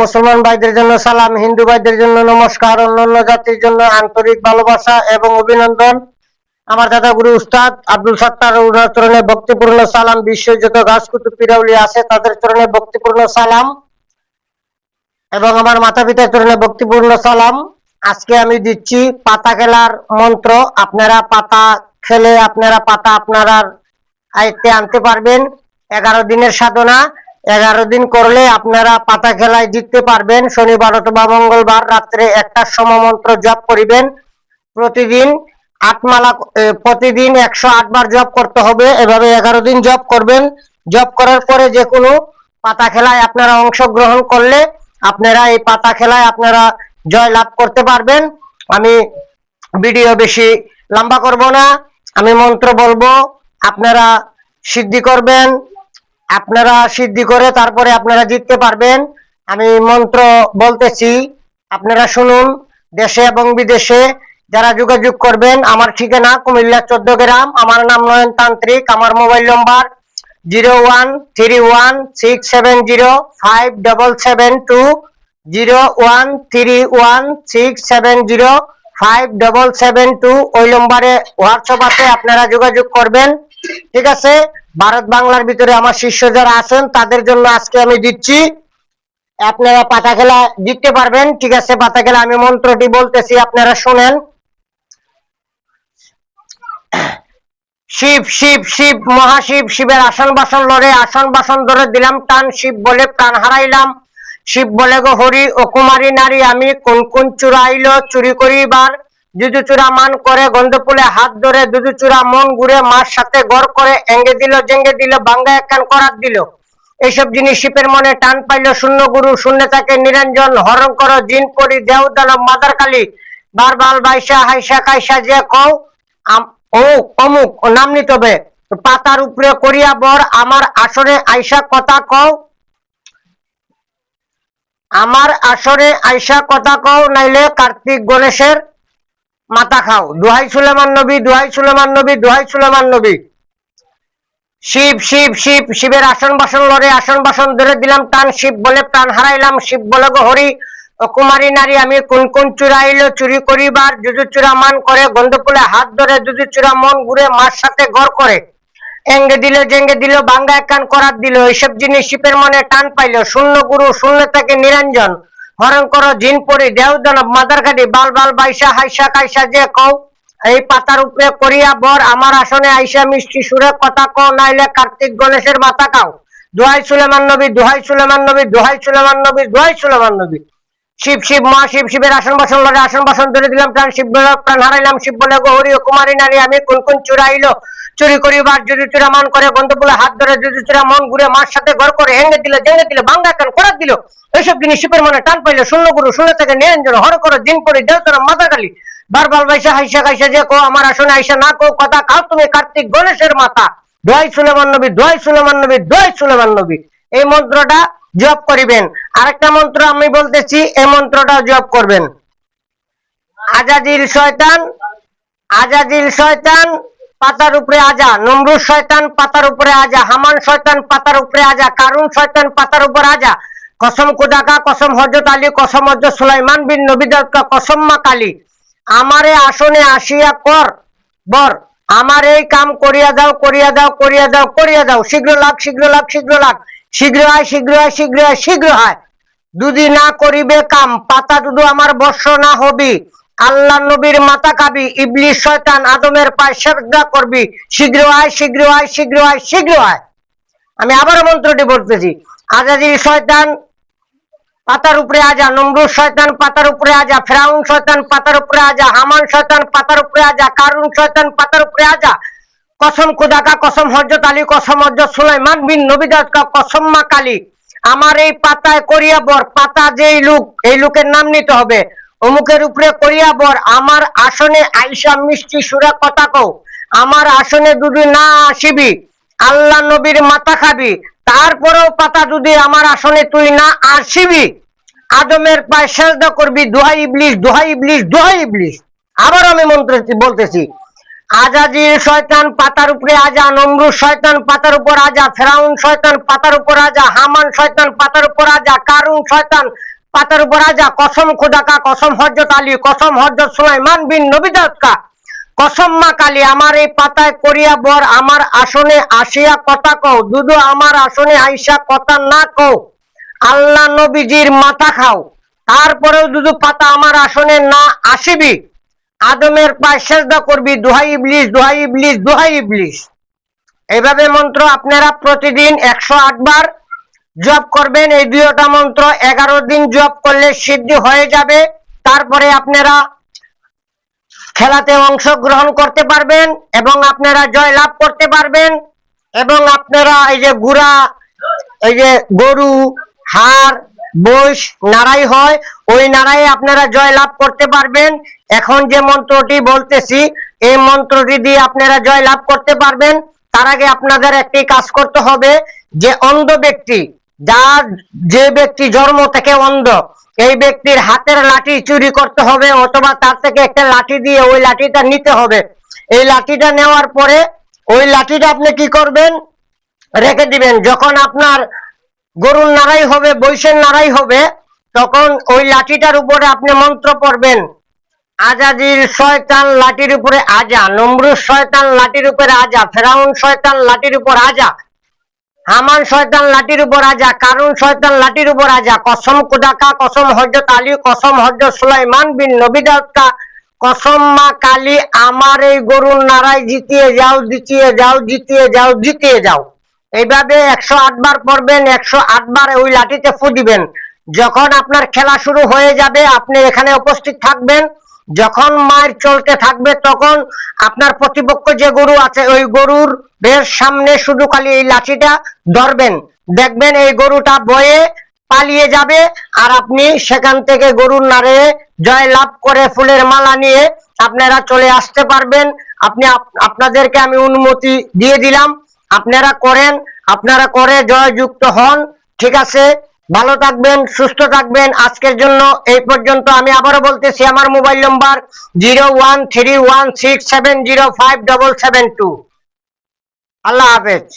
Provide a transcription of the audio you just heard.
মুসলমান ভাইদের জন্য সালাম, হিন্দু ভাইদের জন্য নমস্কার, অন্যান্য জাতির জন্য আন্তরিক ভালোবাসা এবং অভিনন্দন। আমার দাদা গুরু উস্তাদ আব্দুল সত্তার উনার চরণে ভক্তিপূর্ণ সালাম যত পিরাউলি আছে, তাদের চরণে ভক্তিপূর্ণ সালাম। এবং আমার মাতা পিতার চরণে ভক্তিপূর্ণ সালাম। আজকে আমি দিচ্ছি পাতা খেলার মন্ত্র। আপনারা পাতা খেলে আপনারা পাতা আপনারা আয়ত্তে আনতে পারবেন। এগারো দিনের সাধনা। এগারো দিন করলে আপনারা পাতা খেলায় জিততে পারবেন। শনিবার অথবা মঙ্গলবার রাত্রে একটা সমমন্ত্র জপ করিবেন। প্রতিদিন আটমালা প্রতিদিন একশো আটবার জপ করতে হবে। এভাবে এগারো দিন জপ করবেন। জপ করার পরে যে কোনো পাতা খেলায় আপনারা অংশগ্রহণ করলে আপনারা এই পাতা খেলায় আপনারা জয় লাভ করতে পারবেন। আমি ভিডিও বেশি লম্বা করব না। আমি মন্ত্র বলব, আপনারা সিদ্ধি করবেন। আপনারা সিদ্ধি করে তারপরে আপনারা জিততে পারবেন। আমি মন্ত্র বলতেছি, আপনারা শুনুন, দেশে এবং বিদেশে যারা যোগাযোগ করবেন, আমার ঠিকানা কুমিল্লা চোদ্দ গ্রাম, আমার নাম নয়ন তান্ত্রিক, আমার mobile number zero one three one six seven zero five double seven two, zero one three one six seven zero five double seven two, ওই নম্বরে হোয়াটসঅ্যাপ আছে, আপনারা যোগাযোগ করবেন। ঠিক আছে, ভারত বাংলার ভিতরে আমার শিষ্য যারা আছেন, তাদের জন্য আজকে আমি দিচ্ছি। আপনারা পাতা খেলা জিততে পারবেন, ঠিক আছে পাতা খেলা আমি মন্ত্রটি বলতেছি, আপনারা শুনেন। শিব শিব শিব, মহাশিব, শিবের আসন বাসন লড়ে, আসন বাসন ধরে দিলাম, টান শিব বলে প্রাণ হারাইলাম। শিব বলে গো হরি ও কুমারী নারী, আমি কোন কোন চুরাইল চুরি করিবার দুদু চূড়া মান করে গন্ধপুলে হাত ধরে দুদু চূড়া মন ঘুরে মার সাথে গড় করে এঙ্গে দিল, জেঙ্গে দিল, বাঙ্গা একখান করাত দিল। এইসব জিনিস শিপের মনে টান পাইল শূন্য গুরু, শূন্য থাকে নিরঞ্জন হরণ করো জিন, পরি, দেও, দানব, মাদার কালী। বারবার বাইসা হাইসা, কাইসা, যে কও, আম- অমুক, ও, নাম নিতে হবে তো পাতার উপরে করিয়া বর, আমার আসরে আইসা কথা কও। আমার আসরে আইসা কথা কও, নাইলে কার্তিক গণেশের মাথা খাও। দুহাই সুলেমান নবী, দুহাই সুলেমান নবী, দুহাই সুলেমান নবী। শিব শিব শিব, শিবের আসন বাসন লড়ে, আসন বাসন ধরে দিলাম টান শিব বলে প্রাণ হারাইলাম। শিব বলে গো হরি কুমারী নারী, আমি কোন কোন চুরাইল চুরি করিবার? যুজু চূড়া মান করে গন্ধপুলে হাত ধরে যুজু চূড়া মন ঘুরে মার সাথে গড় করে। এঙ্গে দিল, জেঙ্গে দিল বাঙ্গা একান করাত দিল, এইসব জিনিস শিপের মনে টান পাইল। শূন্য গুরু, শূন্য থেকে নিরঞ্জন। হরণ করো, জিন পরি দেও দানব মাদার কাটি বাল বাল বাইসা হাইসা, কাইসা, যে কও, এই পাতার উপরে করিয়া বর, আমার আসনে আইসা মিষ্টি সুরে কথা কও, নাইলে কার্তিক গণেশের মাথা খাও। দোহাই সুলেমান নবী, দোহাই সুলেমান নবী, দোহাই সুলেমান নবী, দোহাই সুলেমান নবী। শিব শিব, মা, শিব, শিবের আসন বাসন লড়ে, আসন বাসন ধরে দিলাম, প্রাণ শিব প্রাণ হারাইলাম, শিব বলে গৌরী ও কুমারী নারী, আমি কোন কোন চুরাইলো চুরি করি বা যদি চূড়া মান করে গন্ধপুলে হাত ধরে যদি চূড়া মন ঘুরে মার সাথে ঘর করে হেঙ্গে দিল জেঙ্গে দিল বাঙ্গা কান করাত দিল? এইসব জিনিস শিবের মনে টান পাইলো শূন্য গুরু, শূন্য থেকে নিরঞ্জন হর করো দিন পরে দেওতরা মাথা কালি বারবার বাইসা, হাইসা খাইসা যে কো আমার আসনে আইসা না কো কথা, খাও তুমি কার্তিক গণেশের মাথা। দোয়াই সুলেমান নবী, দোয়াই সুলেমান নবী, দোয়াই সুলেমান নবী। এই মন্ত্রটা জপ করিবেন। আরেকটা মন্ত্র আমি বলতেছি, এই মন্ত্রটা জপ করবেন। আজাদিল শয়তান আজাদিল শয়তান পাতার উপরে আজা নমরুদ শয়তান পাতার উপরে আজা, হামান শয়তান পাতার উপরে আজা, কারুন শয়তান পাতার উপর আজা। কসম কুদাকা কসম হজরত আলী, কসম হজরত সুলাইমান বিন নবিদা কসম মা কালী। আমারে আসনে আসিয়া কর, বর। আমার এই কাম করিয়া দাও করিয়া দাও করিয়া দাও করিয়া দাও। শীঘ্র লাগ শীঘ্র লাগ শীঘ্র লাগ। শীঘ্র হয় শীঘ্র আয় শীঘ্র আয়, শীঘ্র হয় দুদি না করিবে কাম, পাতা দুদু আমার বর্ষ না হবি। আল্লাহ নবীর মাথা কাবি ইবলিশ শয়তান আদমের পায়ে শ্রদ্ধা করবি। শীঘ্র আয় শীঘ্র আয় শীঘ্র আয় শীঘ্র আয়। আমি আবার মন্ত্রটি বলতেছি আজাদির শয়তান পাতার উপরে আজা, নমরুদ শয়তান পাতার উপরে আজা, ফেরাউন শয়তান পাতার উপরে আজা, হামান শয়তান পাতার উপরে আজা, কারুন শয়তান পাতার উপরে আজা। কসম খুদাকা, কসম হজরত আলী, কসম হজরত সুলাইমান বিন নবিদাস কা কসম মা কালী। আমার এই পাতায় করিয়া বর, পাতা যেই লোক, এই লোকের নাম নিতে হবে। অমুকের উপরে করিয়া বর, আমার আসনে আইসা মিষ্টি সুরা কথা কও। আমার আসনে যদি না আসিবি, আল্লাহ নবীর মাথা খাবি, তারপরেও পাতা যদি আমার আসনে তুই না আসিবি, আদমের পায়ে সেজদা করবি, দোহাই ইবলিশ দোহাই ইবলিশ দোহাই ইবলিশ। আবার আমি মন্ত্র বলতেছি আজাজির শয়তান পাতার উপরে আজা নমরু শয়তান পাতার উপর আজা, ফেরাউন শয়তান পাতার উপর আজা, হামান শয়তান পাতার উপর আজা, কারুন শয়তান পাতার উপর আজা কসম খোদাকা, কসম হজরত আলী, কসম হজরত সুলাইমান বিন নবিদাতকা কসম মা কালী, আমার এই পাতায় করিয়া বর, আমার আসনে আসিয়া কথা কও দুদু আমার আসনে আইসা কথা না কও, আল্লাহ নবীজির মাথা খাও। তারপরেও দুদু পাতা আমার আসনে না আসিবি, আদমের পায়ে সেজদা করবি, দোহাই ইবলিশ দোহাই ইবলিশ দোহাই ইবলিশ। এইভাবে মন্ত্র আপনারা প্রতিদিন একশো বার জপ করবেন, এই দুইটা মন্ত্র এগারো দিন জব করলে সিদ্ধি হয়ে যাবে। তারপরে আপনারা খেলাতে অংশগ্রহণ করতে পারবেন এবং আপনারা জয় লাভ করতে পারবেন এবং আপনারা এই যে গুড়া, এই যে গরু, হাড়, বৈশ, নাড়াই হয়, ওই নাড়াই আপনারা জয় লাভ করতে পারবেন। এখন যে মন্ত্রটি বলতেছি, এই মন্ত্রটি দিয়ে আপনারা জয় লাভ করতে পারবেন। তার আগে আপনাদের একটি কাজ করতে হবে, যে অন্ধ ব্যক্তি যার যে ব্যক্তি জন্ম থেকে অন্ধ, এই ব্যক্তির হাতের লাঠি চুরি করতে হবে অথবা তার থেকে একটা লাঠি দিয়ে ওই লাঠিটা নিতে হবে। এই লাঠিটা নেওয়ার পরে ওই লাঠিটা আপনি কি করবেন? রেখে দিবেন। যখন আপনার গরুর নাড়াই হবে বৈশের নাড়াই হবে, তখন ওই লাঠিটার উপরে আপনি মন্ত্র পড়বেন আজাদির শয়তান লাঠির উপরে আজা নমরুজ শয়তান লাঠির উপরে আজা, ফেরাউন শয়তান লাঠির উপর আজা। হামান শয়তান লাঠির উপর রাজা, কারুন শয়তান লাঠির উপর রাজা, কসম কুদাকা, কসম হজরত আলী কসম হজরত সুলাইমান বিন নবিদাতকা কসম মা কালী আমার এই গরুর নাড়াই জিতিয়ে যাও জিতিয়ে যাও জিতিয়ে যাও জিতিয়ে যাও। এইভাবে একশো বার পড়বেন, একশো বার ওই লাঠিতে ফু দিবেন। যখন আপনার খেলা শুরু হয়ে যাবে, আপনি এখানে উপস্থিত থাকবেন। যখন মায়ের চলতে থাকবে, তখন আপনার প্রতিপক্ষ যে গরু আছে, ওই গরুর বের সামনে শুধু খালি এই লাঠিটা ধরবেন। দেখবেন এই গরুটা বয়ে পালিয়ে যাবে আর আপনি সেখান থেকে গরুর নাড়ে জয় লাভ করে ফুলের মালা নিয়ে আপনারা চলে আসতে পারবেন। আপনি আপ- আপনাদেরকে আমি অনুমতি দিয়ে দিলাম। আপনারা করেন, আপনারা করে জয়যুক্ত হন। ঠিক আছে? ভালো থাকবেন, সুস্থ থাকবেন। আজকের জন্য এই পর্যন্ত আমি আবারও বলতেছি, আমার mobile number zero one three one six seven zero five double seven two. আল্লাহ হাফেজ।